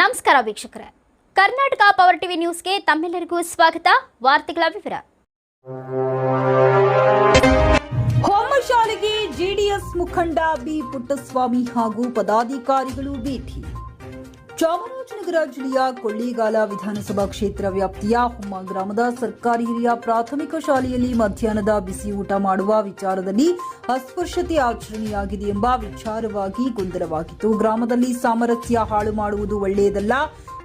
ನಮಸ್ಕಾರ ವೀಕ್ಷಕರೇ. Karnataka power TV ನ್ಯೂಸ್ಗೆ ತಮ್ಮೆಲ್ಲರಿಗೂ ಸ್ವಾಗತ. ವಾರ್ತೆಗಳ ವಿವರ. ಹೊಮ್ಮಶಾಲೆಗೆ ಜೆಡಿಎಸ್ ಮುಖಂಡ ಬಿ ಪುಟ್ಟಸ್ವಾಮಿ ಹಾಗೂ ಪದಾಧಿಕಾರಿಗಳು ಭೇಟಿ. ಚಾಮರಾಜನಗರ ಜಿಲ್ಲೆಯ ಕೊಳ್ಳಿಗಾಲ ವಿಧಾನಸಭಾ ಕ್ಷೇತ್ರ ವ್ಯಾಪ್ತಿಯ ಹುಮ್ಮ ಗ್ರಾಮದ ಸರ್ಕಾರಿ ಹಿರಿಯ ಪ್ರಾಥಮಿಕ ಶಾಲೆಯಲ್ಲಿ ಮಧ್ಯಾಹ್ನದ ಬಿಸಿ ಊಟ ಮಾಡುವ ವಿಚಾರದಲ್ಲಿ ಅಸ್ಪೃಶ್ಯತೆ ಆಚರಣೆಯಾಗಿದೆ ಎಂಬ ವಿಚಾರವಾಗಿ ಗೊಂದಲವಾಗಿತ್ತು. ಗ್ರಾಮದಲ್ಲಿ ಸಾಮರಸ್ಯ ಹಾಳು ಮಾಡುವುದು ಒಳ್ಳೆಯದಲ್ಲ.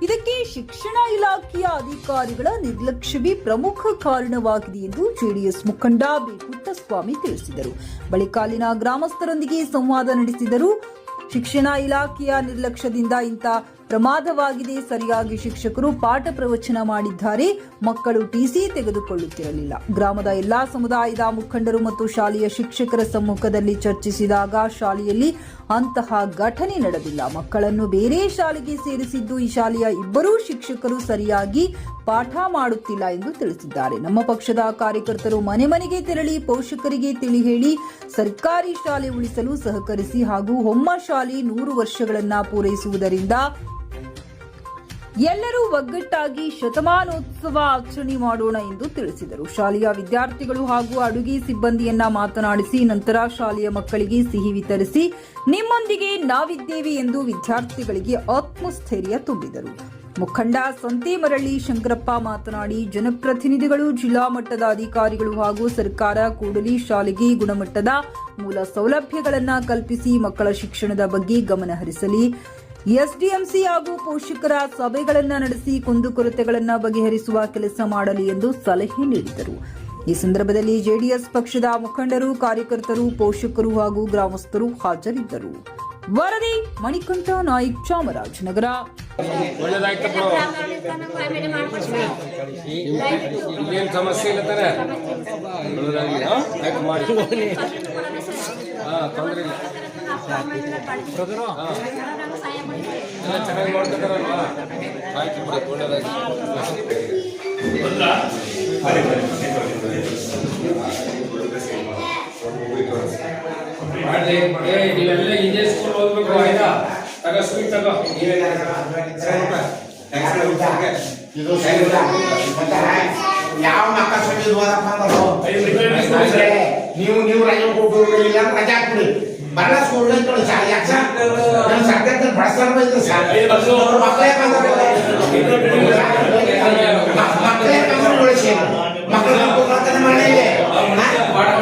ಇದಕ್ಕೆ ಶಿಕ್ಷಣ ಇಲಾಖೆಯ ಅಧಿಕಾರಿಗಳ ನಿರ್ಲಕ್ಷ್ಯವೇ ಪ್ರಮುಖ ಕಾರಣವಾಗಿದೆ ಎಂದು ಜೆಡಿಎಸ್ ಮುಖಂಡ ಬಿ ಪುಟ್ಟಸ್ವಾಮಿ ತಿಳಿಸಿದರು. ಬಳಿಕ ಅಲ್ಲಿನ ಗ್ರಾಮಸ್ಥರೊಂದಿಗೆ ಸಂವಾದ ನಡೆಸಿದರು. ಶಿಕ್ಷಣ ಇಲಾಖೆಯ ನಿರ್ಲಕ್ಷ್ಯದಿಂದ ಇಂಥ ಪ್ರಮಾದವಾಗಿದೆ, ಸರಿಯಾಗಿ ಶಿಕ್ಷಕರು ಪಾಠ ಪ್ರವಚನ ಮಾಡಿದ್ದಾರೆ, ಮಕ್ಕಳು ಟಿಸಿ ತೆಗೆದುಕೊಳ್ಳುತ್ತಿರಲಿಲ್ಲ. ಗ್ರಾಮದ ಎಲ್ಲಾ ಸಮುದಾಯದ ಮುಖಂಡರು ಮತ್ತು ಶಾಲೆಯ ಶಿಕ್ಷಕರ ಸಮ್ಮುಖದಲ್ಲಿ ಚರ್ಚಿಸಿದಾಗ ಶಾಲೆಯಲ್ಲಿ ಅಂತಹ ಘಟನೆ ನಡೆದಿಲ್ಲ. ಮಕ್ಕಳನ್ನು ಬೇರೆ ಶಾಲೆಗೆ ಸೇರಿಸಿದ್ದು ಈ ಶಾಲೆಯ ಇಬ್ಬರೂ ಶಿಕ್ಷಕರು ಸರಿಯಾಗಿ ಪಾಠ ಮಾಡುತ್ತಿಲ್ಲ ಎಂದು ತಿಳಿಸಿದ್ದಾರೆ. ನಮ್ಮ ಪಕ್ಷದ ಕಾರ್ಯಕರ್ತರು ಮನೆ ಮನೆಗೆ ತೆರಳಿ ಪೋಷಕರಿಗೆ ತಿಳಿ ಹೇಳಿ ಸರ್ಕಾರಿ ಶಾಲೆ ಉಳಿಸಲು ಸಹಕರಿಸಿ ಹಾಗೂ ಹೊಮ್ಮ ಶಾಲೆ ನೂರು ವರ್ಷಗಳನ್ನ ಪೂರೈಸುವುದರಿಂದ ಎಲ್ಲರೂ ಒಗ್ಗಟ್ಟಾಗಿ ಶತಮಾನೋತ್ಸವ ಆಚರಣೆ ಮಾಡೋಣ ಎಂದು ತಿಳಿಸಿದರು. ಶಾಲೆಯ ವಿದ್ಯಾರ್ಥಿಗಳು ಹಾಗೂ ಅಡುಗೆ ಸಿಬ್ಬಂದಿಯನ್ನ ಮಾತನಾಡಿಸಿ, ನಂತರ ಶಾಲೆಯ ಮಕ್ಕಳಿಗೆ ಸಿಹಿ ವಿತರಿಸಿ, ನಿಮ್ಮೊಂದಿಗೆ ನಾವಿದ್ದೇವೆ ಎಂದು ವಿದ್ಯಾರ್ಥಿಗಳಿಗೆ ಆತ್ಮಸ್ಥೈರ್ಯ ತುಂಬಿದರು. ಮುಖಂಡ ಸಂತೇಮರಳ್ಳಿ ಶಂಕರಪ್ಪ ಮಾತನಾಡಿ, ಜನಪ್ರತಿನಿಧಿಗಳು, ಜಿಲ್ಲಾ ಮಟ್ಟದ ಅಧಿಕಾರಿಗಳು ಹಾಗೂ ಸರ್ಕಾರ ಕೂಡಲಿ ಶಾಲೆಗೆ ಗುಣಮಟ್ಟದ ಮೂಲ ಸೌಲಭ್ಯಗಳನ್ನು ಕಲ್ಪಿಸಿ ಮಕ್ಕಳ ಶಿಕ್ಷಣದ ಬಗ್ಗೆ ಗಮನ ಹರಿಸಲಿ ಎಸ್ಡಿಎಂಸಿ ಹಾಗೂ ಪೋಷಕರ ಸಭೆಗಳನ್ನು ನಡೆಸಿ ಕುಂದುಕೊರತೆಗಳನ್ನು ಬಗೆಹರಿಸುವ ಕೆಲಸ ಮಾಡಲಿ ಎಂದು ಸಲಹೆ ನೀಡಿದರು. ಈ ಸಂದರ್ಭದಲ್ಲಿ ಜೆಡಿಎಸ್ ಪಕ್ಷದ ಮುಖಂಡರು ಕಾರ್ಯಕರ್ತರು ಪೋಷಕರು ಹಾಗೂ ಗ್ರಾಮಸ್ಥರು ಹಾಜರಿದ್ದರು. ವರದಿ ಮಣಿಕಂಠ ನಾಯ್ಕ್ ಚಾಮರಾಜನಗರ. ಸಮಸ್ಯೆ ಎಲ್ಲ ಚೆನ್ನಾಗಿ ನೋಡ್ತಿದ್ದಾರಲ್ವಾ ಆಯ್ತು ಬಿಡಿ ಏ ನೀವೆಲ್ಲ ಇದೇ ಸ್ಕೂಲ್ ಓದ್ಬೇಕು ಆಯ್ತಾ ತಗೋ ಸ್ವೀಟ್ ತಗೋ ನೀವೇ ಯಾವ ಮಕ್ಕ ನೀವು ನೀವು ರಜೆ ಕೊಟ್ಟು ಇಲ್ಲ ರಜೆ ಹಾಕ್ಬಿಡಿ ಬರಲ್ಲ ಸ್ಕೂಲ್ ಸರ್ಕಾರದಲ್ಲಿ ಬಡಸ್ತಾರ ಬಂದ್ರೆ ಮಕ್ಕಳೇ ಮಕ್ಕಳೇ ಬಂದ್ರೆ ಉಳಿಸಿ ಮಕ್ಕಳು ಮನೆಯಲ್ಲಿ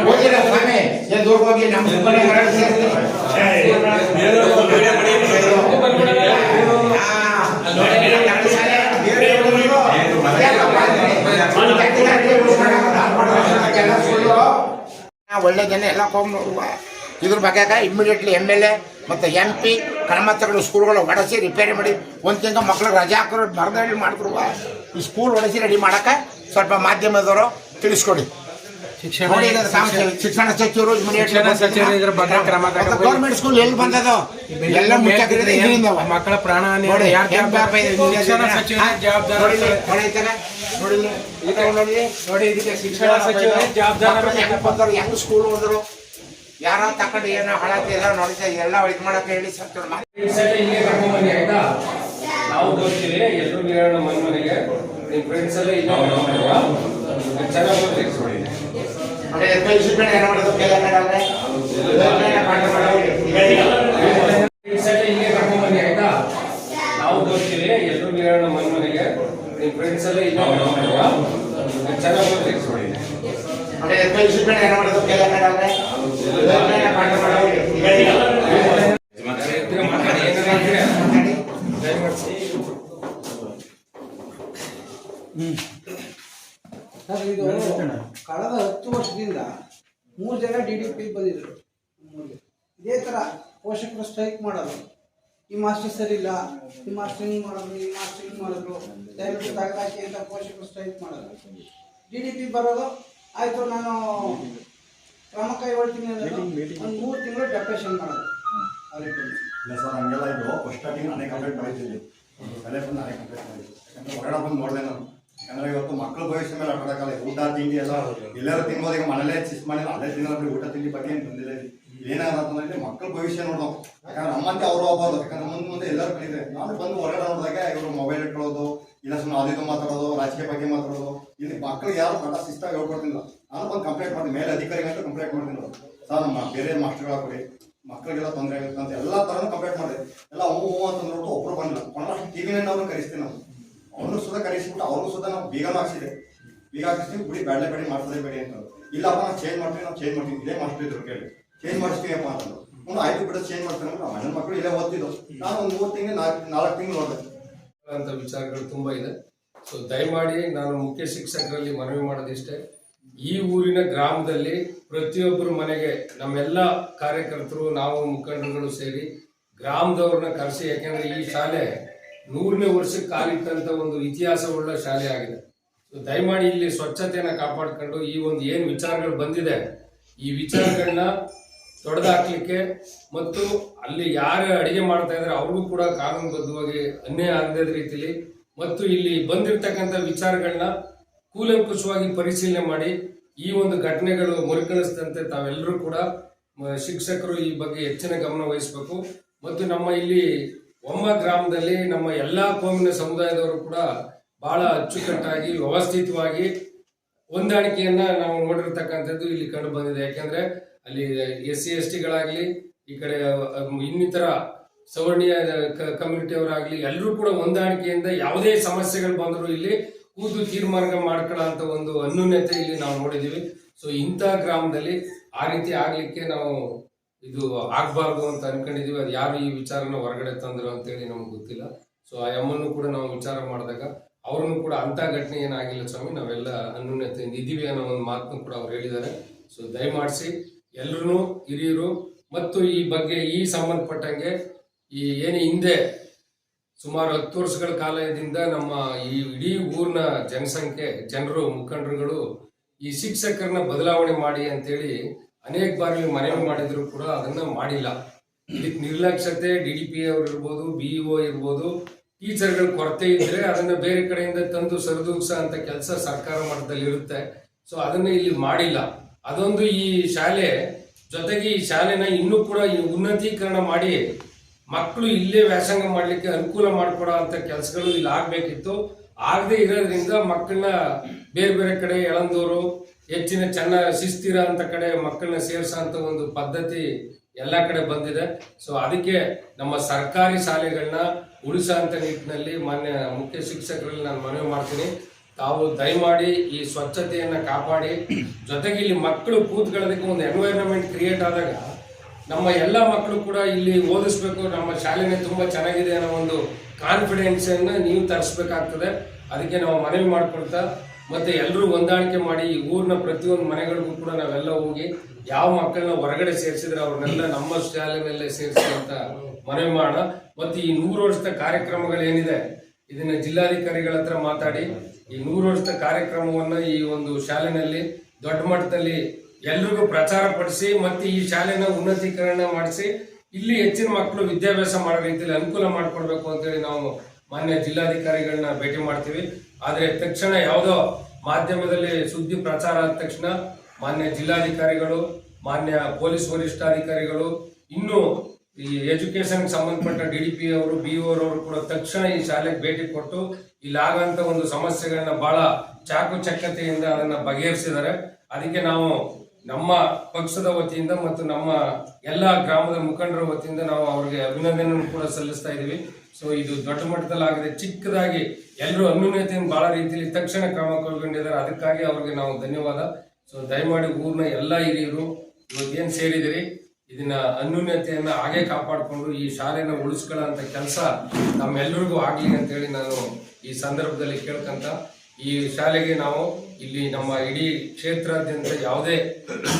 ಓದಿರ ಸ್ವಾಮಿ ಹೋಗಿ ನಮ್ಮ ಮರಳಿ ಸೇರ್ತೀನಿ ಒಳ್ಳೆ ಜನ ಎಲ್ಲ ಹೋಗಿ ಇದ್ರ ಬಗ್ಗೆ ಇಮ್ಮಿಡಿಯೇಟ್ಲಿ ಎಂ ಎಲ್ ಎ ಮತ್ತು ಎಂ ಪಿ ಕರ್ಮಚಾರಿಗಳು ಸ್ಕೂಲ್ಗಳು ಒಡೆಸಿ ರಿಪೇರಿ ಮಾಡಿ, ಒಂದು ತಿಂಗಳು ಮಕ್ಳಿಗೆ ರಜೆ ಹಾಕೋರು ಮರದಲ್ಲಿ ಮಾಡಿದ್ರು ಈ ಸ್ಕೂಲ್ ಒಡೆಸಿ ರೆಡಿ ಮಾಡೋಕ್ಕೆ ಸ್ವಲ್ಪ ಮಾಧ್ಯಮದವರು ತಿಳಿಸ್ಕೊಡಿ. ನೋಡಿ ಸಾಂಸ್ಥೆ- ಶಿಕ್ಷಣ ಸಚಿವರು ಶಿಕ್ಷಣ ಸಚಿವರು ಇದ್ರ ಬಗ್ಗೆ ಕ್ರಮ. ಗೌರ್ಮೆಂಟ್ ಸ್ಕೂಲ್ ಎಲ್ಲಿ ಬಂದದ? ಎಲ್ಲ ಇದರಿಂದ ಅವ. ಮಕ್ಕಳ ಪ್ರಾಣ ಹಾನಿ ನೋಡಿ ಯಾರ್ ಹೆಂಗ್ ಪಾಪ ಜವಾಬ್ದಾರಿ? ಶಿಕ್ಷಣ ಸಚಿವರೇ? ಜವಾಬ್ದಾರ ನೋಡಿ ಇಲ್ಲಿ, ನೋಡಿ ಐತಲ್ಲ? ನೋಡಿ ಇಲ್ಲಿ, ಈ ಕಡೆ ನೋಡಿ. ನೋಡಿ ಇದಕ್ಕೆ ಶಿಕ್ಷಣ ಸಚಿವರೇ ಜವಾಬ್ದಾರಿ ಮಕ್ಕಳು ಹೆಂಗ್ ಬಂದವ್ರು ಹೆಂಗ್ ಸ್ಕೂಲ್ ಹೋದ್ರು? ಯಾರ ತಕೊಂಡು ಏನೋ ಹಾಳಾಗ್ತಿಲ್ಲ ನೋಡಿದ ನೋಡಿದ್ರೆ ಎಲ್ಲ ಇದು ಮಾಡಕ್ಕೆ ಹೇಳಿ ಸರ್ ಆಯ್ತಾ? ನಾವು ಬರ್ತೀವಿ ಮನೆ ಮನೆಗೆ ನಿಮ್ಮ ಫ್ರೆಂಡ್ಸ್ ಎಲ್ಲ ಇಲ್ಲೇ ಚೆನ್ನಾಗಿ ಆಯ್ತಾ ನಾವು ಬರ್ತೀವಿ ಎಲ್ಲರೂ ನೀರೋಣ ಮನೆ ಮನೆಗೆ ಫ್ರೆಂಡ್ಸ್ ಎಲ್ಲ ಇಲ್ಲೇ? ಚೆನ್ನಾಗಿ ಓದ್ತೀರಿ ನೋಡಿ ಕಳಿಸಿಬಿಟ್ಟು ಏನೋ ಮಾಡೋದು ಕೈಲ ಕಡಲ್ರೆ ತಿರ್ಗಾ ಮಾತಾಡಿ ಏನಾರ ಇದ್ರೆ ಸರ್ ಇದು ಕಳೆದ ಹತ್ತು ವರ್ಷದಿಂದ ಮೂರು ಜನ ಡಿ ಡಿ ಪಿ ಬಂದಿದ್ರು ನಮ್ಮೂರಿಗೆ. ಇದೇ ಥರ ಪೋಷಕರು ಸ್ಟ್ರೈಕ್ ಮಾಡೋದು. ಈ ಮಾಸ್ಟರ್ ಸರಿಯಿಲ್ಲ ಈ ಮಾಸ್ಟರ್ ಹಿಂಗೆ ಮಾಡೋದು ಈ ಮಾಸ್ಟರ್ ಹಿಂಗೆ ಮಾಡಿದ್ರು ದಯವಿಟ್ಟು ತಗದಾಕಿ ಅಂತ ಪೋಷಕರು ಸ್ಟ್ರೈಕ್ ಮಾಡೋದು. ಡಿ ಡಿ ಪಿ ಬರೋದು ಆಯಿತು ನಾನು ಕ್ರಮ ಕೈಗೊಳ್ತೀನಿ ಅನ್ನೋದು ಒಂದು ಮೂರು ತಿಂಗಳು ಡೆಪ್ರೆಷನ್ ಮಾಡೋದು. ಅವ್ರಿಗೆ ಇಲ್ಲ ಸರ್ ಹಂಗೆಲ್ಲ ಇದು ಫಸ್ಟ್ ಸ್ಟಾರ್ಟಿಂಗ್ ನಾನೇ ಕಂಪ್ಲೇಂಟ್ ಮಾಡಿದ್ದೀನಿ. ತಲೆ ಬಂದು ನಾನೇ ಕಂಪ್ಲೇಂಟ್ ಮಾಡಿದ್ದೀನಿ. ಯಾಕಂದರೆ ಹೊರಗಡೆ ಬಂದು ನೋಡಿದೆ ನಾನು. ಯಾಕಂದ್ರೆ ಇವತ್ತು ಮಕ್ಕಳ ಭವಿಷ್ಯ ಮೇಲೆ ಆಟಾಡಕ್ಕಲ್ಲ ಊಟ ತಿಂಡಿ ಎಲ್ಲ ಎಲ್ಲರೂ ತಿನ್ಬೋದು. ಈಗ ಮನೇಲೆ ಚಿಸ್ ಮಾಡಿ ಅಲ್ಲೇ ತಿನ್ನಲ್ಲ ಬಿಡಿ ಊಟ ತಿಂಡಿ ಬಗ್ಗೆ ಏನು ಬಂದಿಲ್ಲ ಏನಾಗತ್ತಂದ್ರೆ ಇಲ್ಲಿ. ಮಕ್ಕಳ ಭವಿಷ್ಯ ನೋಡೋದು ಯಾಕಂದ್ರೆ ನಮ್ಮಂತೆ ಅವರು ಹೋಗ್ಬಾರ್ದು ಯಾಕಂದ್ರೆ ಮುಂದೆ ಮುಂದೆ ಎಲ್ಲರೂ ಕಲಿದ್ರೆ ನಾನು ಬಂದು ಹೊರಗಡೆ ನೋಡಿದಾಗ ಇವರು ಮೊಬೈಲ್ ಇಟ್ಕೊಳ್ಳೋದು ಇಲ್ಲ ಸುಮ್ಮನೆ ಅದಿದ್ದು ಮಾತಾಡೋದು ರಾಜಕೀಯ ಬಗ್ಗೆ ಮಾತಾಡೋದು. ಇಲ್ಲಿ ಮಕ್ಕಳು ಯಾರು ಪಾಠ ಶಿಸ್ತಾಗಿ ಹೇಳ್ಕೊಡ್ತಿಲ್ಲ. ನಾನು ಬಂದು ಕಂಪ್ಲೇಂಟ್ ಮಾಡ್ತೀನಿ. ಮೇಲೆ ಅಧಿಕಾರಿಗಂತೂ ಕಂಪ್ಲೇಂಟ್ ಮಾಡ್ತೀನಿ. ಸರ್ ನಮ್ಮ ಬೇರೆ ಮಾಸ್ಟರ್ಗಳ ಕೊಡಿ ಮಕ್ಕಳಿಗೆಲ್ಲ ತೊಂದರೆ ಆಗುತ್ತೆ ಅಂತ ಎಲ್ಲ ಥರನೂ ಕಂಪ್ಲೇಂಟ್ ಮಾಡಿದೆ. ಎಲ್ಲ ಹೂ ಹ್ಞೂ ಅಂತ ನೋಡ್ಬಿಟ್ಟು ಒಬ್ಬರು ಬಂದಿಲ್ಲ. ಕೊನೆಗೆ ಟಿ ವಿನ ನಾವು ಕರೆಸ್ತೀವಿ ನಾವು ಅವನು ಸುದ ಕರೆಸಿಬಿಟ್ಟು ಅವ್ರಿಗೂ ಸುದ ನಾವು ಬೀಗ ಹಾಕ್ಸಿದೆ ಬೀಗ ಹಾಕಿಸ್ತೀವಿ ಬಿಡಿ ಬೇಡ ಬೇಡಿ ಮಾಡ್ತದೆ ಬೇಡಿ ಅಂತ ಇಲ್ಲಪ್ಪ ನಾವು ಚೇಂಜ್ ಮಾಡ್ತೀವಿ ನಾವು ಚೇಂಜ್ ಮಾಡ್ತೀವಿ ಇದೇ ಮಾಸ್ಟರ್ ಇದ್ರು ಕೇಳಿ. ಚೇಂಜ್ ಮಾಡಿಸ್ತೀವಪ್ಪ ಅಂತ ಒಂದು ಆಯ್ತು ಬಿಡ ಚೇಂಜ್ ಮಾಡ್ತಾರೆ ನಮ್ಮ ಮನೆ ಮಕ್ಕಳು ಇಲ್ಲೇ ಓದ್ತಿದ್ದು ನಾನು ಒಂದು ಮೂರು ತಿಂಗಳು, ನಾಲ್ಕು ನಾಲ್ಕು ತಿಂಗಳು ನೋಡಿದೆ. ಅಂತ ವಿಚಾರಗಳು ತುಂಬ ಇದೆ. ಸೊ ದಯಮಾಡಿ ನಾನು ಮುಖ್ಯ ಶಿಕ್ಷಕರಲ್ಲಿ ಮನವಿ ಮಾಡೋದಿಷ್ಟೇ ಈ ಊರಿನ ಗ್ರಾಮದಲ್ಲಿ ಪ್ರತಿಯೊಬ್ಬರು ಮನೆಗೆ ನಮ್ಮೆಲ್ಲ ಕಾರ್ಯಕರ್ತರು, ನಾವು ಮುಖಂಡರುಗಳು ಸೇರಿ ಗ್ರಾಮದವ್ರನ್ನ ಕರೆಸಿ. ಯಾಕೆಂದ್ರೆ ಈ ಶಾಲೆ ನೂರನೇ ವರ್ಷಕ್ಕೆ ಕಾಲಿಟ್ಟಂತ ಒಂದು ಇತಿಹಾಸವುಳ್ಳ ಶಾಲೆ ಆಗಿದೆ. ದಯಮಾಡಿ ಇಲ್ಲಿ ಸ್ವಚ್ಛತೆಯನ್ನ ಕಾಪಾಡ್ಕೊಂಡು ಈ ಒಂದು ಏನು ವಿಚಾರಗಳು ಬಂದಿದೆ, ಈ ವಿಚಾರಗಳನ್ನ ತೊಡೆದಾಕ್ಲಿಕ್ಕೆ ಮತ್ತು ಅಲ್ಲಿ ಯಾರು ಅಡಿಗೆ ಮಾಡ್ತಾ ಇದ್ದಾರೆ ಅವ್ರಿಗೂ ಕೂಡ ಕಾನೂನುಬದ್ಧವಾಗಿ ಅನ್ಯಾಯ ಆಗದ ರೀತಿಲಿ ಮತ್ತು ಇಲ್ಲಿ ಬಂದಿರತಕ್ಕಂಥ ವಿಚಾರಗಳನ್ನ ಕೂಲಂಕುಷವಾಗಿ ಪರಿಶೀಲನೆ ಮಾಡಿ, ಈ ಒಂದು ಘಟನೆಗಳು ಮರುಕಳಿಸಿದಂತೆ ತಾವೆಲ್ಲರೂ ಕೂಡ ಶಿಕ್ಷಕರು ಈ ಬಗ್ಗೆ ಹೆಚ್ಚಿನ ಗಮನ ವಹಿಸಬೇಕು. ಮತ್ತು ನಮ್ಮ ಇಲ್ಲಿ ಒಮ್ಮ ಗ್ರಾಮದಲ್ಲಿ ನಮ್ಮ ಎಲ್ಲಾ ಕೋಮಿನ ಸಮುದಾಯದವರು ಕೂಡ ಬಹಳ ಅಚ್ಚುಕಟ್ಟಾಗಿ, ವ್ಯವಸ್ಥಿತವಾಗಿ ಹೊಂದಾಣಿಕೆಯನ್ನ ನಾವು ನೋಡಿರ್ತಕ್ಕಂಥದ್ದು ಇಲ್ಲಿ ಕಂಡು ಬಂದಿದೆ. ಯಾಕೆಂದ್ರೆ ಅಲ್ಲಿ ಎಸ್ ಸಿ ಎಸ್ ಟಿಗಳಾಗ್ಲಿ ಈ ಕಡೆ ಇನ್ನಿತರ ಸವರ್ಣೀಯ ಕಮ್ಯುನಿಟಿ ಅವರಾಗ್ಲಿ ಎಲ್ಲರೂ ಕೂಡ ಹೊಂದಾಣಿಕೆಯಿಂದ ಯಾವುದೇ ಸಮಸ್ಯೆಗಳು ಬಂದರೂ ಇಲ್ಲಿ ಕೂತು ತೀರ್ಮಾನ ಮಾಡ್ಕೊಳ್ಳೋ ಅಂತ ಒಂದು ಅನ್ಯೂನ್ಯತೆ ಇಲ್ಲಿ ನಾವು ನೋಡಿದೀವಿ ಸೊ ಇಂಥ ಗ್ರಾಮದಲ್ಲಿ ಆ ರೀತಿ ಆಗ್ಲಿಕ್ಕೆ ನಾವು ಇದು ಆಗ್ಬಾರ್ದು ಅಂತ ಅನ್ಕೊಂಡಿದೀವಿ. ಅದು ಯಾರು ಈ ವಿಚಾರನ ಹೊರಗಡೆ ತಂದ್ರು ಅಂತೇಳಿ ನಮ್ಗೆ ಗೊತ್ತಿಲ್ಲ. ಸೊ ಆ ಅಮ್ಮನ್ನು ಕೂಡ ನಾವು ವಿಚಾರ ಮಾಡಿದಾಗ ಅವ್ರನ್ನು ಕೂಡ ಅಂತ ಘಟನೆ ಏನಾಗಿಲ್ಲ ಸ್ವಾಮಿ. ನಾವೆಲ್ಲ ಅನ್ಯೂನ್ಯತೆಯಿಂದ ಇದೀವಿ ಅನ್ನೋ ಒಂದು ಮಾತನ್ನು ಕೂಡ ಅವ್ರು ಹೇಳಿದ್ದಾರೆ. ಸೊ ದಯಮಾಡಿಸಿ ಎಲ್ಲರೂ ಹಿರಿಯರು ಮತ್ತು ಈ ಬಗ್ಗೆ ಈ ಸಂಬಂಧಪಟ್ಟಂಗೆ ಈ ಏನು ಹಿಂದೆ ಸುಮಾರು ಹತ್ತು ವರ್ಷಗಳ ಕಾಲದಿಂದ ನಮ್ಮ ಈ ಇಡೀ ಊರಿನ ಜನಸಂಖ್ಯೆ, ಜನರು, ಮುಖಂಡರುಗಳು ಈ ಶಿಕ್ಷಕರನ್ನ ಬದಲಾವಣೆ ಮಾಡಿ ಅಂತೇಳಿ ಅನೇಕ ಬಾರಿ ಮನವಿ ಮಾಡಿದ್ರು ಕೂಡ ಅದನ್ನ ಮಾಡಿಲ್ಲ. ಇದಕ್ಕೆ ನಿರ್ಲಕ್ಷ್ಯತೆ ಡಿ ಡಿ ಪಿ ಅವ್ರು ಇರ್ಬೋದು ಬಿಇಒ ಇರ್ಬೋದು, ಟೀಚರ್ಗಳ ಕೊರತೆ ಇದ್ರೆ ಅದನ್ನ ಬೇರೆ ಕಡೆಯಿಂದ ತಂದು ಸರಿದೂಗಿಸ ಅಂತ ಕೆಲಸ ಸರ್ಕಾರ ಮಟ್ಟದಲ್ಲಿ ಇರುತ್ತೆ. ಸೊ ಅದನ್ನ ಇಲ್ಲಿ ಮಾಡಿಲ್ಲ. ಅದೊಂದು ಈ ಶಾಲೆ, ಜೊತೆಗೆ ಈ ಶಾಲೆನ ಇನ್ನೂ ಕೂಡ ಉನ್ನತೀಕರಣ ಮಾಡಿ ಮಕ್ಕಳು ಇಲ್ಲೇ ವ್ಯಾಸಂಗ ಮಾಡಲಿಕ್ಕೆ ಅನುಕೂಲ ಮಾಡಿಕೊಡೋ ಅಂತ ಕೆಲಸಗಳು ಇಲ್ಲಿ ಆಗ್ಬೇಕಿತ್ತು. ಆಗದೆ ಇರೋದ್ರಿಂದ ಮಕ್ಕಳನ್ನ ಬೇರೆ ಬೇರೆ ಕಡೆ ಎಳಂದೂರು ಹೆಚ್ಚಿನ ಚೆನ್ನ ಶಿಸ್ತಿರ ಅಂತ ಕಡೆ ಮಕ್ಕಳನ್ನ ಸೇರ್ಸೋ ಅಂತ ಒಂದು ಪದ್ಧತಿ ಎಲ್ಲ ಕಡೆ ಬಂದಿದೆ. ಸೊ ಅದಕ್ಕೆ ನಮ್ಮ ಸರ್ಕಾರಿ ಶಾಲೆಗಳನ್ನ ಉಳಿಸೋ ಅಂತ ನಿಟ್ಟಿನಲ್ಲಿ ಮಾನ್ಯ ಮುಖ್ಯ ಶಿಕ್ಷಕರಲ್ಲಿ ನಾನು ಮನವಿ ಮಾಡ್ತೀನಿ. ತಾವು ದಯಮಾಡಿ ಈ ಸ್ವಚ್ಛತೆಯನ್ನು ಕಾಪಾಡಿ. ಜೊತೆಗೆ ಇಲ್ಲಿ ಮಕ್ಕಳು ಕೂತ್ಕೊಳ್ಳೋದಕ್ಕೆ ಒಂದು ಎನ್ವೈರನ್ಮೆಂಟ್ ಕ್ರಿಯೇಟ್ ಆದಾಗ ನಮ್ಮ ಎಲ್ಲ ಮಕ್ಕಳು ಕೂಡ ಇಲ್ಲಿ ಓದಿಸ್ಬೇಕು. ನಮ್ಮ ಶಾಲೆನೇ ತುಂಬಾ ಚೆನ್ನಾಗಿದೆ ಅನ್ನೋ ಒಂದು ಕಾನ್ಫಿಡೆನ್ಸನ್ನು ನೀವು ತರಿಸ್ಬೇಕಾಗ್ತದೆ. ಅದಕ್ಕೆ ನಾವು ಮನವಿ ಮಾಡ್ಕೊಳ್ತಾ ಮತ್ತೆ ಎಲ್ಲರೂ ಹೊಂದಾಣಿಕೆ ಮಾಡಿ ಈ ಊರಿನ ಪ್ರತಿಯೊಂದು ಮನೆಗಳಿಗೂ ಕೂಡ ನಾವೆಲ್ಲ ಹೋಗಿ ಯಾವ ಮಕ್ಕಳನ್ನ ಹೊರಗಡೆ ಸೇರಿಸಿದ್ರೆ ಅವ್ರನ್ನೆಲ್ಲ ನಮ್ಮ ಶಾಲೆನಲ್ಲೇ ಸೇರಿಸಿ ಅಂತ ಮನವಿ ಮಾಡೋಣ. ಮತ್ತು ಈ ನೂರು ವರ್ಷದ ಕಾರ್ಯಕ್ರಮಗಳೇನಿದೆ, ಇದನ್ನ ಜಿಲ್ಲಾಧಿಕಾರಿಗಳ ಹತ್ರ ಮಾತಾಡಿ, ಈ ನೂರು ವರ್ಷದ ಕಾರ್ಯಕ್ರಮವನ್ನ ಈ ಒಂದು ಶಾಲೆನಲ್ಲಿ ದೊಡ್ಡ ಮಟ್ಟದಲ್ಲಿ ಎಲ್ರಿಗೂ ಪ್ರಚಾರ ಪಡಿಸಿ, ಮತ್ತೆ ಈ ಶಾಲೆನ ಉನ್ನತೀಕರಣ ಮಾಡಿಸಿ, ಇಲ್ಲಿ ಹೆಚ್ಚಿನ ಮಕ್ಕಳು ವಿದ್ಯಾಭ್ಯಾಸ ಮಾಡೋ ರೀತಿಯಲ್ಲಿ ಅನುಕೂಲ ಮಾಡಿಕೊಡ್ಬೇಕು ಅಂತೇಳಿ ನಾವು ಮಾನ್ಯ ಜಿಲ್ಲಾಧಿಕಾರಿಗಳನ್ನ ಭೇಟಿ ಮಾಡ್ತೀವಿ. ಆದರೆ ತಕ್ಷಣ ಯಾವುದೋ ಮಾಧ್ಯಮದಲ್ಲಿ ಸುದ್ದಿ ಪ್ರಚಾರ ಆದ ತಕ್ಷಣ ಮಾನ್ಯ ಜಿಲ್ಲಾಧಿಕಾರಿಗಳು, ಮಾನ್ಯ ಪೊಲೀಸ್ ವರಿಷ್ಠಾಧಿಕಾರಿಗಳು, ಇನ್ನೂ ಈ ಎಜುಕೇಶನ್ ಸಂಬಂಧಪಟ್ಟ ಡಿ ಡಿ ಪಿ ಅವರು, ಬಿ ಅವರು ಕೂಡ ತಕ್ಷಣ ಈ ಶಾಲೆಗೆ ಭೇಟಿ ಕೊಟ್ಟು ಇಲ್ಲಿ ಆಗಂತ ಒಂದು ಸಮಸ್ಯೆಗಳನ್ನ ಬಹಳ ಚಾಕು ಚಾಕುಚಕ್ಯತೆಯಿಂದ ಅದನ್ನ ಬಗೆಹರಿಸಿದ್ದಾರೆ. ಅದಕ್ಕೆ ನಾವು ನಮ್ಮ ಪಕ್ಷದ ವತಿಯಿಂದ ಮತ್ತು ನಮ್ಮ ಎಲ್ಲ ಗ್ರಾಮದ ಮುಖಂಡರ ವತಿಯಿಂದ ನಾವು ಅವರಿಗೆ ಅಭಿನಂದನೆಯನ್ನು ಕೂಡ ಸಲ್ಲಿಸ್ತಾ ಇದ್ದೀವಿ. ಸೊ ಇದು ದೊಡ್ಡ ಮಟ್ಟದಲ್ಲಿ ಆಗಿದೆ ಚಿಕ್ಕದಾಗಿ ಎಲ್ಲರೂ ಅನ್ಯೂನ್ಯತೆಯನ್ನು ಬಹಳ ರೀತಿಯಲ್ಲಿ ತಕ್ಷಣ ಕ್ರಮ ಕೈಗೊಂಡಿದ್ದಾರೆ. ಅದಕ್ಕಾಗಿ ಅವ್ರಿಗೆ ನಾವು ಧನ್ಯವಾದ. ಸೊ ದಯಮಾಡಿ ಊರಿನ ಎಲ್ಲ ಹಿರಿಯರು ಇವತ್ತೇನು ಸೇರಿದಿರಿ, ಇದನ್ನ ಅನ್ಯೂನ್ಯತೆಯನ್ನು ಹಾಗೆ ಕಾಪಾಡಿಕೊಂಡು ಈ ಶಾಲೆನ ಉಳಿಸ್ಕೊಳ್ಳೋ ಕೆಲಸ ನಮ್ಮೆಲ್ಲರಿಗೂ ಆಗ್ಲಿ ಅಂತೇಳಿ ನಾನು ಈ ಸಂದರ್ಭದಲ್ಲಿ ಕೇಳ್ಕಂತ, ಈ ಶಾಲೆಗೆ ನಾವು ಇಲ್ಲಿ ನಮ್ಮ ಇಡೀ ಕ್ಷೇತ್ರಾದ್ಯಂತ ಯಾವುದೇ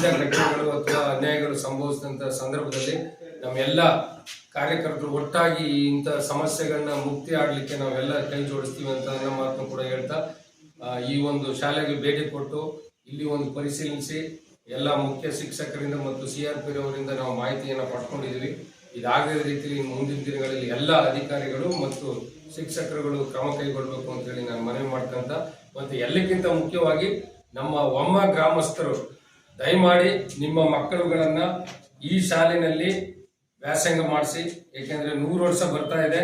ಘಟನೆಗಳು ಅಥವಾ ಅನ್ಯಾಯಗಳು ಸಂಭವಿಸಿದಂತ ಸಂದರ್ಭದಲ್ಲಿ ನಮ್ಮೆಲ್ಲ ಕಾರ್ಯಕರ್ತರು ಒಟ್ಟಾಗಿ ಇಂಥ ಸಮಸ್ಯೆಗಳನ್ನ ಮುಕ್ತಿ ಆಡಲಿಕ್ಕೆ ನಾವೆಲ್ಲ ಕೈ ಜೋಡಿಸ್ತೀವಿ ಅಂತ ಅನ್ನೋ ಮಾತನ್ನು ಕೂಡ ಹೇಳ್ತಾ ಈ ಒಂದು ಶಾಲೆಗೆ ಭೇಟಿ ಕೊಟ್ಟು ಇಲ್ಲಿ ಒಂದು ಪರಿಶೀಲಿಸಿ ಎಲ್ಲ ಮುಖ್ಯ ಶಿಕ್ಷಕರಿಂದ ಮತ್ತು ಸಿ ಆರ್ ಪಿ ಅವರಿಂದ ನಾವು ಮಾಹಿತಿಯನ್ನು ಪಡ್ಕೊಂಡಿದ್ದೀವಿ. ಇದಾಗದ ರೀತಿಯಲ್ಲಿ ಮುಂದಿನ ದಿನಗಳಲ್ಲಿ ಎಲ್ಲ ಅಧಿಕಾರಿಗಳು ಮತ್ತು ಶಿಕ್ಷಕರುಗಳು ಕ್ರಮ ಕೈಗೊಳ್ಳಬೇಕು ಅಂತೇಳಿ ನಾನು ಮನವಿ ಮಾಡ್ಕೊಂತ, ಮತ್ತು ಎಲ್ಲಕ್ಕಿಂತ ಮುಖ್ಯವಾಗಿ ನಮ್ಮ ಒಮ್ಮ ಗ್ರಾಮಸ್ಥರು, ದಯಮಾಡಿ ನಿಮ್ಮ ಮಕ್ಕಳುಗಳನ್ನು ಈ ಶಾಲೆಯಲ್ಲಿ ವ್ಯಾಸಂಗ ಮಾಡಿಸಿ, ಏಕೆಂದ್ರೆ ನೂರು ವರ್ಷ ಬರ್ತಾ ಇದೆ.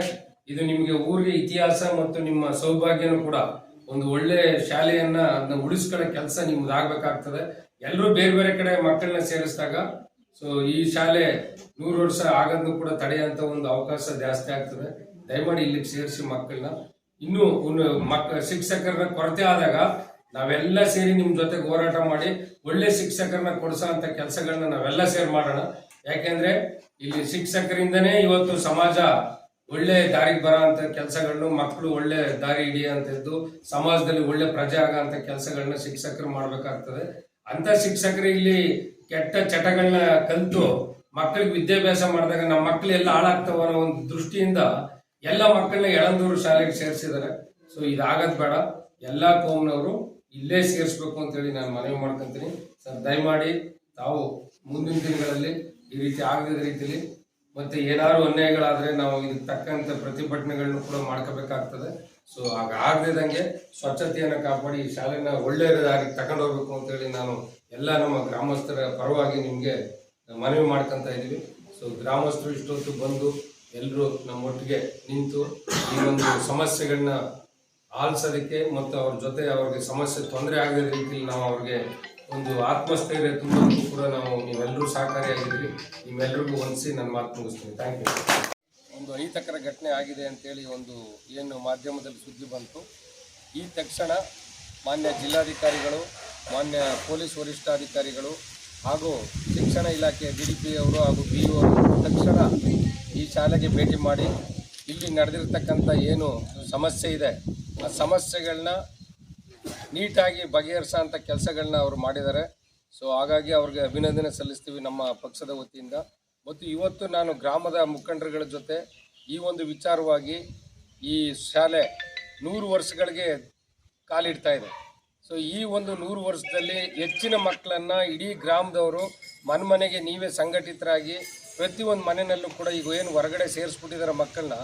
ಇದು ನಿಮಗೆ ಊರಿಗೆ ಇತಿಹಾಸ ಮತ್ತು ನಿಮ್ಮ ಸೌಭಾಗ್ಯನೂ ಕೂಡ ಒಂದು ಒಳ್ಳೆ ಶಾಲೆಯನ್ನ ಅದನ್ನ ಉಳಿಸ್ಕೊಳ್ಳೋ ಕೆಲಸ ನಿಮ್ದು ಆಗ್ಬೇಕಾಗ್ತದೆ. ಎಲ್ಲರೂ ಬೇರೆ ಬೇರೆ ಕಡೆ ಮಕ್ಕಳನ್ನ ಸೇರಿಸಿದಾಗ ಸೊ ಈ ಶಾಲೆ ನೂರು ವರ್ಷ ಆಗೋದನ್ನು ಕೂಡ ತಡೆಯುವಂತ ಒಂದು ಅವಕಾಶ ಜಾಸ್ತಿ ಆಗ್ತದೆ. ದಯಮಾಡಿ ಇಲ್ಲಿಗೆ ಸೇರಿಸಿ ಮಕ್ಕಳನ್ನ. ಇನ್ನು ಮಕ್ಕ ಶಿಕ್ಷಕರ ಕೊರತೆ ಆದಾಗ ನಾವೆಲ್ಲ ಸೇರಿ ನಿಮ್ ಜೊತೆ ಹೋರಾಟ ಮಾಡಿ, ಒಳ್ಳೆ ಶಿಕ್ಷಕರನ್ನ ಕೊಡಿಸೋ ಅಂತ ಕೆಲಸಗಳನ್ನ ನಾವೆಲ್ಲ ಸೇರಿ ಮಾಡೋಣ. ಯಾಕೆಂದ್ರೆ ಇಲ್ಲಿ ಶಿಕ್ಷಕರಿಂದನೇ ಇವತ್ತು ಸಮಾಜ ಒಳ್ಳೆ ದಾರಿಗೆ ಬರೋ ಅಂತ ಕೆಲಸಗಳನ್ನು ಮಕ್ಕಳು ಒಳ್ಳೆ ದಾರಿ ಹಿಡಿಯೋಂಥದ್ದು ಸಮಾಜದಲ್ಲಿ ಒಳ್ಳೆ ಪ್ರಜೆ ಆಗೋ ಅಂತ ಕೆಲಸಗಳನ್ನ ಶಿಕ್ಷಕರು ಮಾಡಬೇಕಾಗ್ತದೆ. ಅಂತ ಶಿಕ್ಷಕರು ಇಲ್ಲಿ ಕೆಟ್ಟ ಚಟಗಳನ್ನ ಕಲಿತು ಮಕ್ಕಳಿಗೆ ವಿದ್ಯಾಭ್ಯಾಸ ಮಾಡಿದಾಗ ನಮ್ಮ ಮಕ್ಕಳು ಎಲ್ಲ ಹಾಳಾಗ್ತಾವ ಅನ್ನೋ ಒಂದು ದೃಷ್ಟಿಯಿಂದ ಎಲ್ಲ ಮಕ್ಕಳನ್ನ ಎಳಂದೂರು ಶಾಲೆಗೆ ಸೇರಿಸಿದ್ದಾರೆ. ಸೊ ಇದಾಗದ್ ಬೇಡ. ಎಲ್ಲ ಕೋಮ್ನವರು ಇಲ್ಲೇ ಸೇರಿಸ್ಬೇಕು ಅಂತೇಳಿ ನಾನು ಮನವಿ ಮಾಡ್ಕೊಂತೀನಿ. ಸರ್, ದಯಮಾಡಿ ತಾವು ಮುಂದಿನ ದಿನಗಳಲ್ಲಿ ಈ ರೀತಿ ಆಗದ ರೀತಿಯಲ್ಲಿ ಮತ್ತೆ ಏನಾದ್ರು ಅನ್ಯಾಯಗಳಾದ್ರೆ ನಾವು ಇದಕ್ಕೆ ತಕ್ಕಂತ ಪ್ರತಿಭಟನೆಗಳನ್ನು ಕೂಡ ಮಾಡ್ಕೋಬೇಕಾಗ್ತದೆ. ಸೊ ಆಗ ಆಗದಿದ್ದಂಗೆ ಸ್ವಚ್ಛತೆಯನ್ನು ಕಾಪಾಡಿ, ಈ ಶಾಲೆನ ಒಳ್ಳೆಯ ತಗೊಂಡು ಹೋಗ್ಬೇಕು ಅಂತೇಳಿ ನಾನು ಎಲ್ಲ ನಮ್ಮ ಗ್ರಾಮಸ್ಥರ ಪರವಾಗಿ ನಿಮಗೆ ಮನವಿ ಮಾಡ್ಕೊತ ಇದ್ದೀವಿ ಸೊ ಗ್ರಾಮಸ್ಥರು ಇಷ್ಟೊತ್ತು ಬಂದು ಎಲ್ಲರೂ ನಮ್ಮೊಟ್ಟಿಗೆ ನಿಂತು ಈ ಒಂದು ಸಮಸ್ಯೆಗಳನ್ನ ಆಲಿಸೋದಕ್ಕೆ ಮತ್ತು ಅವ್ರ ಜೊತೆ ಅವ್ರಿಗೆ ಸಮಸ್ಯೆ ತೊಂದರೆ ಆಗದ ರೀತಿಯಲ್ಲಿ ನಾವು ಅವ್ರಿಗೆ ಒಂದು ಆತ್ಮಸ್ಥೈರ್ಯ ತುಂಬಕ್ಕೂ ಕೂಡ ನಾವು ನೀವೆಲ್ಲರೂ ಸಹಕಾರಿಯಾಗಿದ್ದೀರಿ. ನಿಮ್ಮೆಲ್ಲರಿಗೂ ಹೊಂದಿಸಿ ನನ್ನ ಮಾತು ಮುಗಿಸ್ತೀನಿ. ಥ್ಯಾಂಕ್ ಯು ಒಂದು ಅಹಿತಕರ ಘಟನೆ ಆಗಿದೆ ಅಂತೇಳಿ ಒಂದು ಏನು ಮಾಧ್ಯಮದಲ್ಲಿ ಸುದ್ದಿ ಬಂತು. ಈ ತಕ್ಷಣ ಮಾನ್ಯ ಜಿಲ್ಲಾಧಿಕಾರಿಗಳು, ಮಾನ್ಯ ಪೊಲೀಸ್ ವರಿಷ್ಠಾಧಿಕಾರಿಗಳು ಹಾಗೂ ಶಿಕ್ಷಣ ಇಲಾಖೆಯ ಡಿ ಡಿ ಪಿ ಅವರು ಹಾಗೂ ಬಿ ಅವರು ತಕ್ಷಣ ಈ ಶಾಲೆಗೆ ಭೇಟಿ ಮಾಡಿ, ಇಲ್ಲಿ ನಡೆದಿರ್ತಕ್ಕಂಥ ಏನು ಸಮಸ್ಯೆ ಇದೆ, ಆ ಸಮಸ್ಯೆಗಳನ್ನ ನೀಟಾಗಿ ಬಗೆಹರಿಸೋಂಥ ಕೆಲಸಗಳನ್ನ ಅವರು ಮಾಡಿದ್ದಾರೆ. ಸೊ ಹಾಗಾಗಿ ಅವ್ರಿಗೆ ಅಭಿನಂದನೆ ಸಲ್ಲಿಸ್ತೀವಿ ನಮ್ಮ ಪಕ್ಷದ ವತಿಯಿಂದ. ಮತ್ತು ಇವತ್ತು ನಾನು ಗ್ರಾಮದ ಮುಖಂಡರುಗಳ ಜೊತೆ ಈ ಒಂದು ವಿಚಾರವಾಗಿ ಈ ಶಾಲೆ ನೂರು ವರ್ಷಗಳಿಗೆ ಕಾಲಿಡ್ತಾ ಇದೆ. ಸೊ ಈ ಒಂದು ನೂರು ವರ್ಷದಲ್ಲಿ ಹೆಚ್ಚಿನ ಮಕ್ಕಳನ್ನ ಇಡೀ ಗ್ರಾಮದವರು ಮನೆ ಮನೆಗೆ ನೀವೇ ಸಂಘಟಿತರಾಗಿ ಪ್ರತಿಯೊಂದು ಮನೆಯಲ್ಲೂ ಕೂಡ ಈಗ ಏನು ಹೊರಗಡೆ ಸೇರಿಸ್ಬಿಟ್ಟಿದ್ದಾರೆ ಮಕ್ಕಳನ್ನ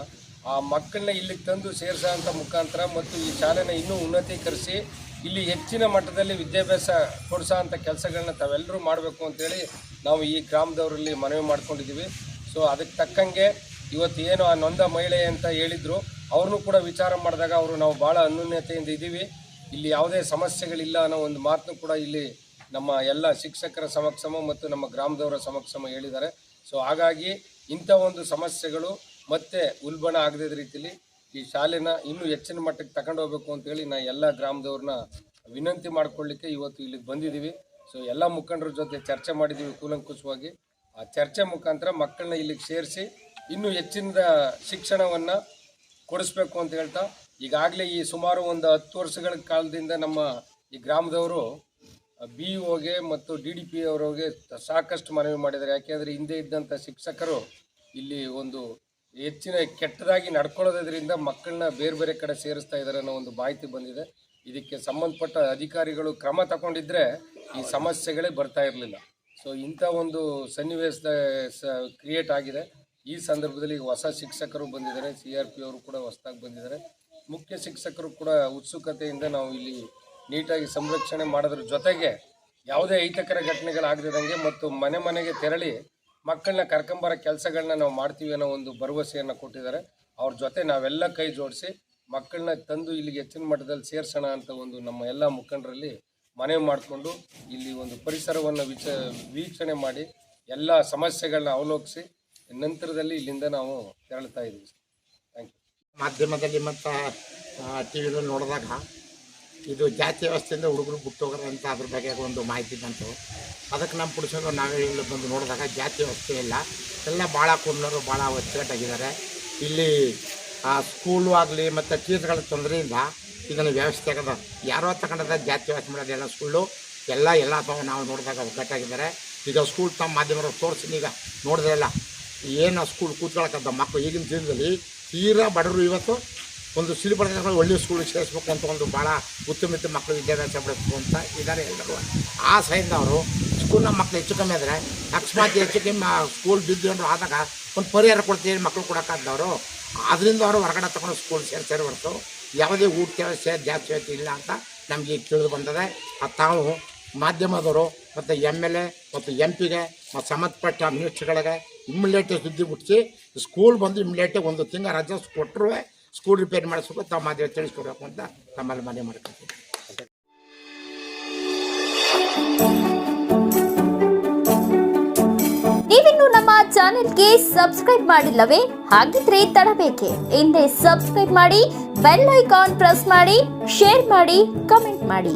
ಆ ಮಕ್ಕಳನ್ನ ಇಲ್ಲಿಗೆ ತಂದು ಸೇರಿಸೋಂಥ ಮುಖಾಂತರ ಮತ್ತು ಈ ಶಾಲೆನ ಇನ್ನೂ ಉನ್ನತೀಕರಿಸಿ ಇಲ್ಲಿ ಹೆಚ್ಚಿನ ಮಟ್ಟದಲ್ಲಿ ವಿದ್ಯಾಭ್ಯಾಸ ಕೊಡಿಸೋ ಅಂಥ ಕೆಲಸಗಳನ್ನ ತಾವೆಲ್ಲರೂ ಮಾಡಬೇಕು ಅಂತೇಳಿ ನಾವು ಈ ಗ್ರಾಮದವರಲ್ಲಿ ಮನವಿ ಮಾಡ್ಕೊಂಡಿದ್ದೀವಿ. ಸೊ, ಅದಕ್ಕೆ ತಕ್ಕಂಗೆ ಇವತ್ತು ಏನು ಆ ನೊಂದ ಮಹಿಳೆ ಅಂತ ಹೇಳಿದ್ರು. ಅವ್ರನ್ನೂ ಕೂಡ ವಿಚಾರ ಮಾಡಿದಾಗ ಅವರು ನಾವು ಭಾಳ ಅನ್ಯೂನ್ಯತೆಯಿಂದ ಇದ್ದೀವಿ. ಇಲ್ಲಿ ಯಾವುದೇ ಸಮಸ್ಯೆಗಳಿಲ್ಲ ಅನ್ನೋ ಒಂದು ಮಾತನ್ನು ಕೂಡ ಇಲ್ಲಿ ನಮ್ಮ ಎಲ್ಲ ಶಿಕ್ಷಕರ ಸಮಕ್ಷಮ ಮತ್ತು ನಮ್ಮ ಗ್ರಾಮದವರ ಸಮಕ್ಷಮ ಹೇಳಿದ್ದಾರೆ. ಸೊ, ಹಾಗಾಗಿ ಇಂಥ ಒಂದು ಸಮಸ್ಯೆಗಳು ಮತ್ತೆ ಉಲ್ಬಣ ಆಗದ ರೀತಿಯಲ್ಲಿ ಈ ಶಾಲೆನ ಇನ್ನೂ ಹೆಚ್ಚಿನ ಮಟ್ಟಕ್ಕೆ ತಗೊಂಡು ಹೋಗ್ಬೇಕು ಅಂತೇಳಿ ನಾ ಎಲ್ಲ ಗ್ರಾಮದವ್ರನ್ನ ವಿನಂತಿ ಮಾಡ್ಕೊಳ್ಳಿಕ್ಕೆ ಇವತ್ತು ಇಲ್ಲಿಗೆ ಬಂದಿದ್ದೀವಿ. ಸೊ ಎಲ್ಲ ಮುಖಂಡರ ಜೊತೆ ಚರ್ಚೆ ಮಾಡಿದ್ದೀವಿ ಕೂಲಂಕುಷವಾಗಿ. ಆ ಚರ್ಚೆ ಮುಖಾಂತರ ಮಕ್ಕಳನ್ನ ಇಲ್ಲಿಗೆ ಸೇರಿಸಿ ಇನ್ನೂ ಹೆಚ್ಚಿನ ಶಿಕ್ಷಣವನ್ನು ಕೊಡಿಸ್ಬೇಕು ಅಂತ ಹೇಳ್ತಾ, ಈಗಾಗಲೇ ಈ ಸುಮಾರು ಒಂದು ಹತ್ತು ವರ್ಷಗಳ ಕಾಲದಿಂದ ನಮ್ಮ ಈ ಗ್ರಾಮದವರು ಬಿ ಒಗೆ ಮತ್ತು ಡಿ ಡಿ ಪಿ ಅವರಿಗೆ ಸಾಕಷ್ಟು ಮನವಿ ಮಾಡಿದ್ದಾರೆ. ಯಾಕೆಂದರೆ ಹಿಂದೆ ಇದ್ದಂಥ ಶಿಕ್ಷಕರು ಇಲ್ಲಿ ಒಂದು ಹೆಚ್ಚಿನ ಕೆಟ್ಟದಾಗಿ ನಡ್ಕೊಳ್ಳೋದ್ರಿಂದ ಮಕ್ಕಳನ್ನ ಬೇರೆ ಬೇರೆ ಕಡೆ ಸೇರಿಸ್ತಾ ಇದ್ದಾರೆ ಅನ್ನೋ ಒಂದು ಮಾಹಿತಿ ಬಂದಿದೆ. ಇದಕ್ಕೆ ಸಂಬಂಧಪಟ್ಟ ಅಧಿಕಾರಿಗಳು ಕ್ರಮ ತಗೊಂಡಿದ್ರೆ ಈ ಸಮಸ್ಯೆಗಳೇ ಬರ್ತಾ ಇರಲಿಲ್ಲ. ಸೊ ಇಂಥ ಒಂದು ಸನ್ನಿವೇಶದ ಕ್ರಿಯೇಟ್ ಆಗಿದೆ. ಈ ಸಂದರ್ಭದಲ್ಲಿ ಹೊಸ ಶಿಕ್ಷಕರು ಬಂದಿದ್ದಾರೆ. ಸಿ ಆರ್ ಪಿ ಅವರು ಕೂಡ ಹೊಸದಾಗಿ ಬಂದಿದ್ದಾರೆ. ಮುಖ್ಯ ಶಿಕ್ಷಕರು ಕೂಡ ಉತ್ಸುಕತೆಯಿಂದ ನಾವು ಇಲ್ಲಿ ನೀಟಾಗಿ ಸಂರಕ್ಷಣೆ ಮಾಡೋದ್ರ ಜೊತೆಗೆ ಯಾವುದೇ ಅಹಿತಕರ ಘಟನೆಗಳಾಗದಿದ್ದಂಗೆ ಮತ್ತು ಮನೆ ಮನೆಗೆ ತೆರಳಿ ಮಕ್ಕಳನ್ನ ಕರ್ಕೊಂಬರೋ ಕೆಲಸಗಳನ್ನ ನಾವು ಮಾಡ್ತೀವಿ ಅನ್ನೋ ಒಂದು ಭರವಸೆಯನ್ನು ಕೊಟ್ಟಿದ್ದಾರೆ. ಅವ್ರ ಜೊತೆ ನಾವೆಲ್ಲ ಕೈ ಜೋಡಿಸಿ ಮಕ್ಕಳನ್ನ ತಂದು ಇಲ್ಲಿಗೆ ಹೆಚ್ಚಿನ ಮಟ್ಟದಲ್ಲಿ ಸೇರ್ಸೋಣ ಅಂತ ಒಂದು ನಮ್ಮ ಎಲ್ಲ ಮುಖಂಡರಲ್ಲಿ ಮನವಿ ಮಾಡಿಕೊಂಡು ಇಲ್ಲಿ ಒಂದು ಪರಿಸರವನ್ನು ವಿಚ ವೀಕ್ಷಣೆ ಮಾಡಿ ಎಲ್ಲ ಸಮಸ್ಯೆಗಳನ್ನ ಅವಲೋಕಿಸಿ ನಂತರದಲ್ಲಿ ಇಲ್ಲಿಂದ ನಾವು ತೆರಳ್ತಾ ಇದ್ದೀವಿ ಥ್ಯಾಂಕ್ ಯು ಮಾಧ್ಯಮದಲ್ಲಿ ಮತ್ತು ಟಿ ವಿದಲ್ಲಿ ನೋಡಿದಾಗ ಇದು ಜಾತಿ ವ್ಯವಸ್ಥೆಯಿಂದ ಹುಡುಗರು ಬಿಟ್ಟೋಗ್ರೆ ಅಂತ ಅದ್ರ ಬಗ್ಗೆ ಒಂದು ಮಾಹಿತಿ ಬಂತು. ಅದಕ್ಕೆ ನಮ್ಮ ಪುರುಷರು ನಾವೇ ಇಲ್ಲಿ ಬಂದು ನೋಡಿದಾಗ ಜಾತಿ ವ್ಯವಸ್ಥೆ ಇಲ್ಲ. ಎಲ್ಲ ಭಾಳ ಕುಂಡರು ಭಾಳ ಒಚ್ಚುಕಟ್ಟಾಗಿದ್ದಾರೆ ಇಲ್ಲಿ ಸ್ಕೂಲು ಆಗಲಿ ಮತ್ತು ಟೀಚರ್ಗಳ ತೊಂದರೆಯಿಂದ ಇದನ್ನು ವ್ಯವಸ್ಥೆ ಆಗದ. ಯಾರೋ ತಗೊಂಡದ ಜಾತಿ ವ್ಯವಸ್ಥೆ ಮಾಡೋದೆಲ್ಲ ಸ್ಕೂಲು ಎಲ್ಲ ಎಲ್ಲ ತಾವು ನಾವು ನೋಡಿದಾಗ ಒಗ್ಗಟ್ಟಾಗಿದ್ದಾರೆ. ಈಗ ಸ್ಕೂಲ್ ತಮ್ಮ ಮಾಧ್ಯಮರು ತೋರಿಸಿ ಈಗ ನೋಡಿದ್ರೆ ಇಲ್ಲ. ಏನು ಸ್ಕೂಲ್ ಕೂತ್ಕೊಳಕ್ಕಂತ ಮಕ್ಕಳು ಈಗಿನ ದಿನದಲ್ಲಿ ತೀರಾ ಬಡವರು ಇವತ್ತು ಒಂದು ಸಿಲಿಬರ್ಗಳು ಒಳ್ಳೆಯ ಸ್ಕೂಲಿಗೆ ಸೇರಿಸ್ಬೇಕು ಅಂತ ಒಂದು ಭಾಳ ಉತ್ತಮಿತ ಮಕ್ಕಳು ವಿದ್ಯಾಭ್ಯಾಸ ಪಡಿಸ್ಬೇಕು ಅಂತ ಇದ್ದಾರೆ ಎಲ್ಲರೂ. ಆಸೆಯಿಂದ ಅವರು ಸ್ಕೂಲ್ನ ಮಕ್ಕಳು ಹೆಚ್ಚು ಕಮ್ಮಿ ಆದರೆ ಅಕಸ್ಮಾತ್ ಹೆಚ್ಚು ಕಮ್ಮಿ ಆ ಸ್ಕೂಲ್ ಬಿದ್ದು ಆದಾಗ ಒಂದು ಪರಿಹಾರ ಕೊಡ್ತೀವಿ ಮಕ್ಕಳು ಕೊಡೋಕ್ಕಾದವರು ಅದರಿಂದ ಅವರು ಹೊರಗಡೆ ತಗೊಂಡು ಸ್ಕೂಲ್ ಸೇರ್ತಾರೆ ಹೊರತು ಯಾವುದೇ ಊಟ ವ್ಯವಸ್ಥೆ ಜಾಸ್ತಿ ವ್ಯವಸ್ಥೆ ಇಲ್ಲ ಅಂತ ನಮಗೆ ತಿಳಿದು ಬಂದಿದೆ. ಅದು ತಾವು ಮಾಧ್ಯಮದವರು ಮತ್ತು ಎಂ ಎಲ್ ಎ ಮತ್ತು ಎಂ ಪಿಗೆ ಮತ್ತು ಸಂಬಂಧಪಟ್ಟ ಮಿನಿಸ್ಟ್ರುಗಳಿಗೆ ಇಮ್ಮಿಡಿಯೇಟ್ ಸುದ್ದಿ ಮುಟ್ಟಿಸಿ ಸ್ಕೂಲ್ ಬಂದು ಇಮ್ಮಿಡಿಯೇಟ್ ಒಂದು ತಿಂಗಳ ರಜೆ ಕೊಟ್ಟರು ಸ್ಕೂಲ್ ರಿಪೇರಿ ಮಾಡಿಸ್ಬೇಕು, ತಮ್ಮ ಮಾದರಿ ತಿಳಿಸ್ಕೊಡ್ಬೇಕು ಅಂತ ತಮ್ಮಲ್ಲಿ ಮನೆ ಮಾಡ್ಕೊಳ್ತೀನಿ ನೀವಿನ್ನು ನಮ್ಮ ಚಾನೆಲ್ಗೆ ಸಬ್ಸ್ಕ್ರೈಬ್ ಮಾಡಿಲ್ಲವೇ? ಹಾಗಿದ್ರೆ ತಡಬೇಕೆ. ಹಿಂದೆ ಸಬ್ಸ್ಕ್ರೈಬ್ ಮಾಡಿ, ಬೆಲ್ ಐಕಾನ್ ಪ್ರೆಸ್ ಮಾಡಿ, ಶೇರ್ ಮಾಡಿ, ಕಮೆಂಟ್ ಮಾಡಿ.